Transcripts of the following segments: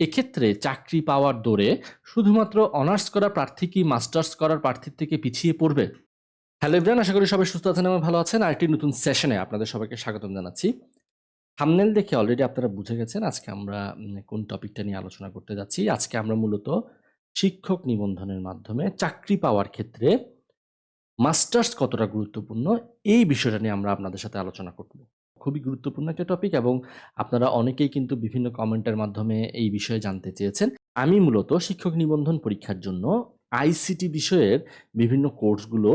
এক্ষেত্রে চাকরি পাওয়ার দৌড়ে শুধুমাত্র অনার্স করা প্রার্থী কি মাস্টার্স করার প্রার্থীর থেকে পিছিয়ে পড়বে? হ্যালো ইব্রান আশা করি সবাই সুস্থ আছেন এবং ভালো আছেন। আরেকটি নতুন সেশনে আপনাদের সবাইকে স্বাগতম জানাচ্ছি। থামনেল দেখে অলরেডি আপনারা বুঝে গেছেন আজকে আমরা কোন টপিকটা নিয়ে আলোচনা করতে যাচ্ছি। আজকে আমরা মূলত শিক্ষক নিবন্ধনের মাধ্যমে চাকরি পাওয়ার ক্ষেত্রে মাস্টার্স কতটা গুরুত্বপূর্ণ এই বিষয়টা নিয়ে আমরা আপনাদের সাথে আলোচনা করব। খুবই গুরুত্বপূর্ণ একটা টপিক এবং আপনারা অনেকেই কিন্তু বিভিন্ন কমেন্টের মাধ্যমে এই বিষয়ে জানতে চেয়েছেন। আমি মূলত শিক্ষক নিবন্ধন পরীক্ষার জন্য আইসিটি বিষয়ের বিভিন্ন কোর্সগুলো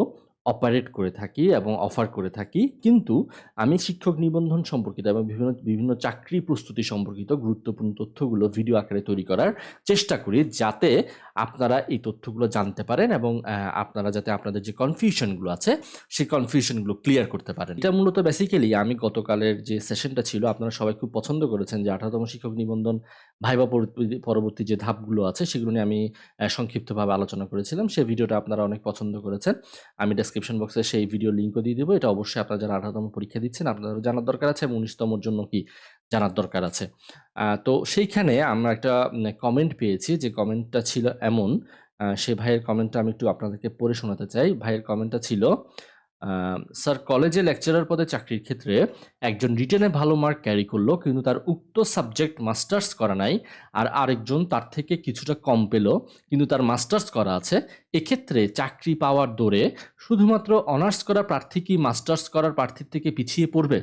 অপারেট করে থাকি এবং অফার করে থাকি। কিন্তু আমি শিক্ষক নিবন্ধন সম্পর্কিত এবং বিভিন্ন বিভিন্ন চাকরি প্রস্তুতি সম্পর্কিত গুরুত্বপূর্ণ তথ্যগুলো ভিডিও আকারে তৈরি করার চেষ্টা করি যাতে আপনারা এই তথ্যগুলো জানতে পারেন এবং আপনারা যাতে আপনাদের যে কনফিউশনগুলো আছে, সেই কনফিউশনগুলো ক্লিয়ার করতে পারেন। এটা মূলত বেসিক্যালি আমি গতকালের যে সেশনটা ছিল, আপনারা সবাই খুব পছন্দ করেছেন যে আঠারোতম শিক্ষক নিবন্ধন ভাইবা পরবর্তী- যে ধাপগুলো আছে, সেগুলো নিয়ে আমি সংক্ষিপ্তভাবে আলোচনা করেছিলাম। সেই ভিডিওটা আপনারা অনেক পছন্দ করেছেন। আমি ডেসক্রিপশন বক্সে সেই ভিডিও লিঙ্কও দিয়ে দেবো। এটা অবশ্যই আপনারা যারা আঠারোতম পরীক্ষা দিচ্ছেন আপনাদের জানার দরকার আছে এবং উনিশতমর জন্য কি জানার দরকার আছে। তো সেইখানে আমরা একটা কমেন্ট পেয়েছি যে কমেন্টটা ছিল এমন। সে ভাইয়ের কমেন্টটা আমি একটু আপনাদেরকে পড়ে শোনাতে চাই। ভাইয়ের কমেন্টটা ছিল স্যার কলেজে লেকচারার পদে চাকরির ক্ষেত্রে একজন রিটেনে ভালো মার্ক ক্যারি করল, কিন্তু তার উক্ত সাবজেক্ট মাস্টার্স করা নাই, আর আরেকজন তার থেকে কিছুটা কম পেল, কিন্তু তার মাস্টার্স করা আছে। এক্ষেত্রে চাকরি পাওয়ার দৌড়ে শুধুমাত্র অনার্স করা প্রার্থী কি মাস্টার্স করার প্রার্থীর থেকে পিছিয়ে পড়বে?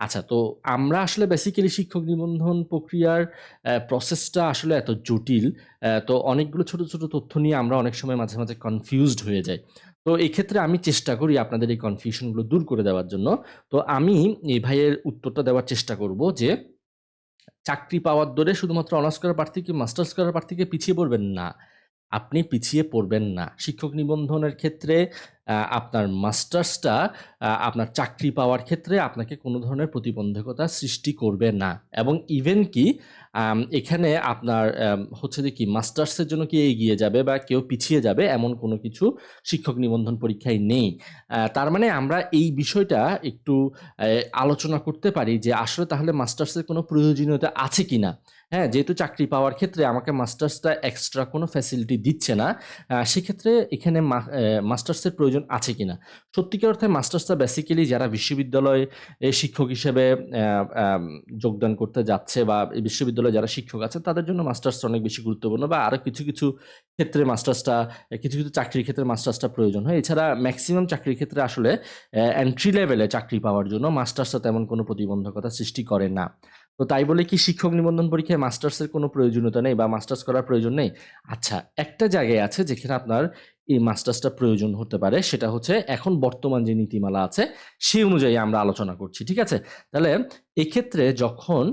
আচ্ছা তো আমরা আসলে বেসিক্যালি শিক্ষক নিবন্ধন প্রক্রিয়ার প্রসেসটা আসলে এত জটিল তো অনেকগুলো ছোট ছোট তথ্য নিয়ে আমরা অনেক সময় মাঝে মাঝে কনফিউজড হয়ে যাই। তো এক্ষেত্রে ক্ষেত্রে আমি চেষ্টা করি আপনাদের এই কনফিউশনগুলো দূর করে দেওয়ার জন্য। তো আমি এই ভাইয়ের উত্তরটা দেওয়ার চেষ্টা করব যে, চাকরি পাওয়ার দরে শুধুমাত্র অনার্স করার প্রার্থী কি মাস্টার্স করার প্রার্থীকে পিছিয়ে পড়বেন না? আপনি পিছিয়ে পড়বেন না। শিক্ষক নিবন্ধনের ক্ষেত্রে আপনার মাস্টার্সটা আপনার চাকরি পাওয়ার ক্ষেত্রে আপনাকে কোনো ধরনের প্রতিবন্ধকতা সৃষ্টি করবে না। এবং ইভেন কি এখানে আপনার হচ্ছে যে কি, মাস্টার্সের জন্য কি এগিয়ে যাবে বা কেউ পিছিয়ে যাবে এমন কোনো কিছু শিক্ষক নিবন্ধন পরীক্ষায় নেই। তার মানে আমরা এই বিষয়টা একটু আলোচনা করতে পারি যে আসলে তাহলে মাস্টার্সের কোনো প্রয়োজনীয়তা আছে কি না হ্যাঁ যেহেতু চাকরি পাওয়ার ক্ষেত্রে আমাকে মাস্টার্সটা এক্সট্রা কোনো ফ্যাসিলিটি দিচ্ছে না সেক্ষেত্রে এখানে মাস্টার্সের প্রয়োজন আছে কিনা। সত্যিকার অর্থে মাস্টার্সটা বেসিক্যালি যারা বিশ্ববিদ্যালয়ে শিক্ষক হিসেবে যোগদান করতে যাচ্ছে বা বিশ্ববিদ্যালয়ে যারা শিক্ষক আছে, তাদের জন্য মাস্টার্সটা অনেক বেশি গুরুত্বপূর্ণ বা আরও কিছু কিছু ক্ষেত্রে মাস্টার্সটা কিছু কিছু চাকরির ক্ষেত্রে মাস্টার্সটা প্রয়োজন হয়। এছাড়া ম্যাক্সিমাম চাকরির ক্ষেত্রে আসলে এন্ট্রি লেভেলে চাকরি পাওয়ার জন্য মাস্টার্সটা তেমন কোনো প্রতিবন্ধকতা সৃষ্টি করে না। তো তাই বলে কি শিক্ষক নিবন্ধন পরীক্ষায় মাস্টার্সের কোনো প্রয়োজনীয়তা নেই বা মাস্টার্স করার প্রয়োজন নেই? আচ্ছা একটা জায়গায় আছে যেখানে আপনার এই মাস্টার্সটা প্রয়োজন হতে পারে, সেটা হচ্ছে এখন বর্তমান যে নীতিমালা আছে, সেই অনুযায়ী আমরা আলোচনা করছি, ঠিক আছে? তাহলে এক্ষেত্রে যখন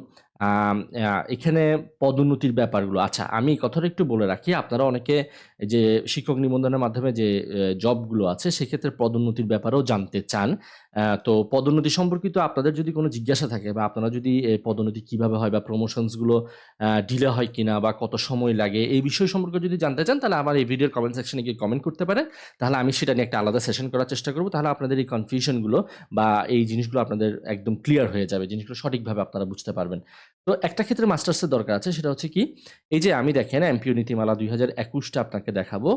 এখানে পদোন্নতির ব্যাপারগুলো। আচ্ছা আমি কথাটা একটু বলে রাখি। আপনারা অনেকে যে শিক্ষক নিবন্ধনের মাধ্যমে যে জবগুলো আছে, সেক্ষেত্রে পদোন্নতির ব্যাপারেও জানতে চান। তো পদোন্নতি সম্পর্কিত আপনাদের যদি কোনো জিজ্ঞাসা থাকে বা আপনারা যদি পদোন্নতি কীভাবে হয় বা প্রমোশনসগুলো ডিলে হয় কিনা বা কত সময় লাগে, এই বিষয় সম্পর্কে যদি জানতে চান, তাহলে আমার এই ভিডিওর কমেন্ট সেকশনে গিয়ে কমেন্ট করতে পারেন। তাহলে আমি সেটা নিয়ে একটা আলাদা সেশন করার চেষ্টা করব। তাহলে আপনাদের এই কনফিউশনগুলো বা এই জিনিসগুলো আপনাদের একদম ক্লিয়ার হয়ে যাবে, জিনিসগুলো সঠিকভাবে আপনারা বুঝতে পারবেন। তো একটা ক্ষেত্রে মাস্টার্সের দরকার আছে, সেটা হচ্ছে কি, এই যে আমি দেখেন এমপিও নীতিমালা দুই হাজার একুশটা আপনাকে দেখাবো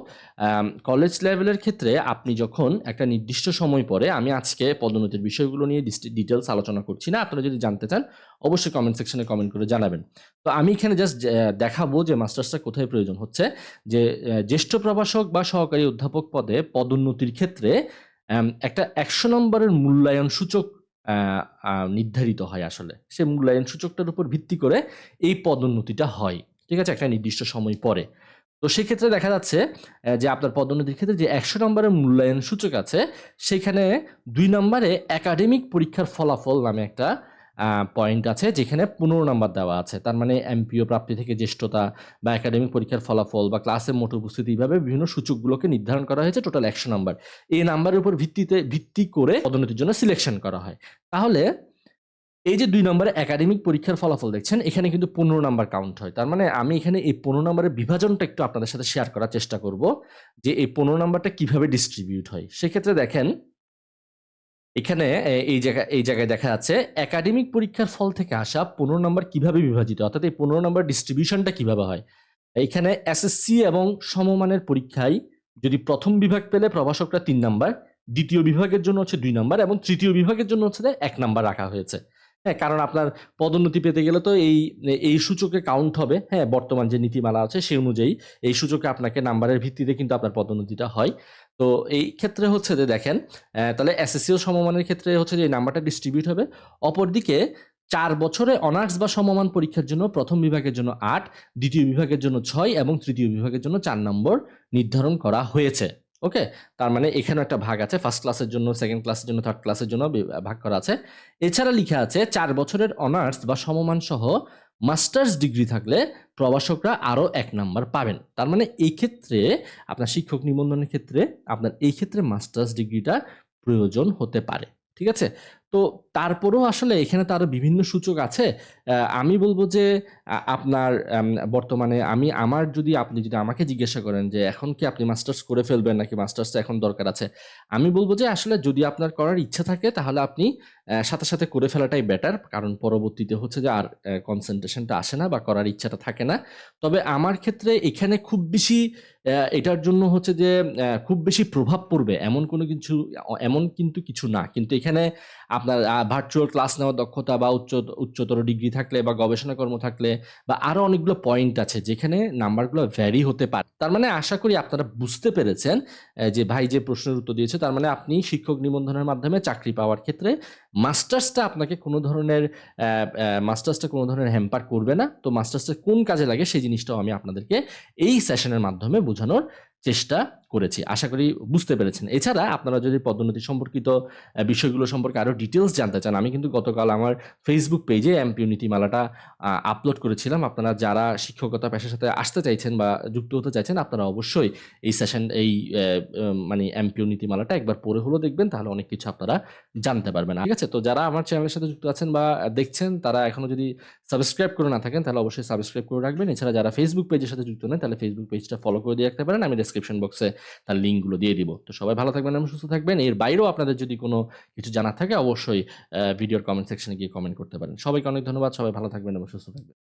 কলেজ লেভেলের ক্ষেত্রে আপনি যখন একটা নির্দিষ্ট সময় পরে, আমি আজকে পদোন্নতির বিষয়গুলো নিয়ে ডিটেলস আলোচনা করছি না, আপনারা যদি জানতে চান, অবশ্যই কমেন্ট সেকশনে কমেন্ট করে জানাবেন। তো আমি এখানে জাস্ট দেখাবো যে মাস্টার্সটা কোথায় প্রয়োজন হচ্ছে, যে জ্যেষ্ঠ প্রভাষক বা সহকারী অধ্যাপক পদে পদোন্নতির ক্ষেত্রে একটা একশো নম্বরের মূল্যায়ন সূচক নির্ধারিত হয় আসলে। সে মূল্যায়ন সূচকটার উপর ভিত্তি করে এই পদোন্নতিটা হয়। ঠিক আছে? একটা নির্দিষ্ট সময় পরে। তো সেক্ষেত্রে দেখা যাচ্ছে যে আপনার পদোন্নতির ক্ষেত্রে যে একশো নম্বরের মূল্যায়ন সূচক আছে, সেখানে দুই নম্বরে একাডেমিক পরীক্ষার ফলাফল নামে একটা পয়েন্ট আছে যেখানে পনেরো নাম্বার দেওয়া আছে। তার মানে এমপিও প্রাপ্তি থেকে জ্যেষ্ঠতা বা একাডেমিক পরীক্ষার ফলাফল বা ক্লাসের মোট উপস্থিতি এইভাবে বিভিন্ন সূচকগুলোকে নির্ধারণ করা হয়েছে টোটাল একশো নাম্বার এই নাম্বারের উপর ভিত্তিতে, ভিত্তি করে পদোন্নতির জন্য সিলেকশন করা হয়। তাহলে এই যে দুই নম্বরে একাডেমিক পরীক্ষার ফলাফল দেখছেন, এখানে কিন্তু পনেরো নাম্বার কাউন্ট হয়। তার মানে আমি এখানে এই পনেরো নাম্বারের বিভাজনটা একটু আপনাদের সাথে শেয়ার করার চেষ্টা করব যে এই পনেরো নাম্বারটা কীভাবে ডিস্ট্রিবিউট হয়। সেক্ষেত্রে দেখেন এখানে এই জায়গা, এই জায়গায় দেখা যাচ্ছে, একাডেমিক পরীক্ষার ফল থেকে আসা পনেরো নম্বর কীভাবে বিভাজিত? অর্থাৎ এই পনেরো নম্বর ডিস্ট্রিবিউশনটা কীভাবে হয়? এখানে এসএসসি এবং সমমানের পরীক্ষায় যদি প্রথম বিভাগ পেলে প্রভাষকরা তিন নাম্বার, দ্বিতীয় বিভাগের জন্য হচ্ছে দুই নম্বর এবং তৃতীয় বিভাগের জন্য হচ্ছে এক নাম্বার রাখা হয়েছে। হ্যাঁ কারণ আপনার পদোন্নতি পেতে গেলে তো এই এই সূচকে কাউন্ট হবে। হ্যাঁ বর্তমান যে নীতিমালা আছে সেই অনুযায়ী এই সূচকে আপনাকে নাম্বারের ভিত্তিতে কিন্তু আপনার পদোন্নতিটা হয়। তো এই ক্ষেত্রে হচ্ছে যে দেখেন তাহলে এসএসসি ও সমমানের ক্ষেত্রে হচ্ছে যে এই নাম্বারটা ডিস্ট্রিবিউট হবে। অপরদিকে চার বছরে অনার্স বা সমমান পরীক্ষার জন্য প্রথম বিভাগের জন্য আট, দ্বিতীয় বিভাগের জন্য ছয় এবং তৃতীয় বিভাগের জন্য চার নম্বর নির্ধারণ করা হয়েছে। ওকে তার মানে এখানে একটা ভাগ আছে ফার্স্ট ক্লাসের জন্য সেকেন্ড ক্লাসের জন্য থার্ড ক্লাসের জন্য ভাগ করা আছে। এছাড়া লিখা আছে, চার বছরের অনার্স বা সমমান সহ মাস্টার্স ডিগ্রি থাকলে প্রবাসকরা আরও এক নাম্বার পাবেন। তার মানে এই ক্ষেত্রে আপনার শিক্ষক নিবন্ধনের ক্ষেত্রে, আপনার এই ক্ষেত্রে মাস্টার্স ডিগ্রিটা প্রয়োজন হতে পারে। ঠিক আছে? তো তারপরেও আসলে এখানে তো আরও বিভিন্ন সূচক আছে। আমি বলব যে আপনার বর্তমানে আমি, আমার যদি আপনি যদি আমাকে জিজ্ঞাসা করেন যে, এখন কি আপনি মাস্টার্স করে ফেলবেন নাকি মাস্টার্সটা এখন দরকার আছে? আমি বলব যে, আসলে যদি আপনার করার ইচ্ছা থাকে, তাহলে আপনি সাথে সাথে করে ফেলাটাই বেটার কারণ পরবর্তীতে হচ্ছে যে, আর কনসেন্ট্রেশনটা আসে না বা করার ইচ্ছাটা থাকে না। তবে আমার ক্ষেত্রে এখানে খুব বেশি এটার জন্য হচ্ছে যে খুব বেশি প্রভাব পড়বে এমন কোনো কিছু, এমন কিন্তু কিছু না। কিন্তু এখানে আপনার ভার্চুয়াল ক্লাস নেওয়ার দক্ষতা বা উচ্চ, উচ্চতর ডিগ্রি থাকলে বা গবেষণা কর্ম থাকলে বা আরও অনেকগুলো পয়েন্ট আছে যেখানে নাম্বারগুলো ভ্যারি হতে পারে। তার মানে আশা করি আপনারা বুঝতে পেরেছেন যে ভাই যে প্রশ্নের উত্তর দিয়েছে, তার মানে আপনি শিক্ষক নিবন্ধনের মাধ্যমে চাকরি পাওয়ার ক্ষেত্রে মাস্টার্সটা আপনাকে কোনো ধরনের মাস্টার্সটা কোনো ধরনের হ্যাম্পার করবে না। তো মাস্টার্সটা কোন কাজে লাগে সেই জিনিসটাও আমি আপনাদেরকে এই সেশনের মাধ্যমে বোঝানোর চেষ্টা করেছি, আশা করি বুঝতে পেরেছেন। এছাড়া আপনারা যদি পদোন্নতি সম্পর্কিত বিষয়গুলো সম্পর্কে আরও ডিটেলস জানতে চান, আমি কিন্তু গতকাল আমার ফেসবুক পেজে এমপিও নীতিমালাটা আপলোড করেছিলাম। আপনারা যারা শিক্ষকতা পেশার সাথে আসতে চাইছেন বা যুক্ত হতে চাইছেন, আপনারা অবশ্যই এই সেশন এই মানে এমপিও নীতিমালাটা একবার পড়ে হলো দেখবেন, তাহলে অনেক কিছু আপনারা জানতে পারবেন। ঠিক আছে, তো যারা আমার চ্যানেলের সাথে যুক্ত আছেন বা দেখছেন, তারা এখনও যদি সাবস্ক্রাইব করে না থাকেন, তাহলে অবশ্যই সাবস্ক্রাইব করে রাখবেন। এছাড়া যারা ফেসবুক পেজের সাথে যুক্ত নেই তাহলে ফেসবুক পেজটা ফলো করে দিয়ে রাখতে পারেন। আমি ডেসক্রিপশন বক্সে তার লিঙ্কগুলো দিয়ে দিব। তো সবাই ভালো থাকবেন এবং সুস্থ থাকবেন। এর বাইরেও আপনাদের যদি কোনো কিছু জানার থাকে, অবশ্যই ভিডিওর কমেন্ট সেকশনে গিয়ে কমেন্ট করতে পারেন। সবাইকে অনেক ধন্যবাদ। সবাই ভালো থাকবেন এবং সুস্থ থাকবেন।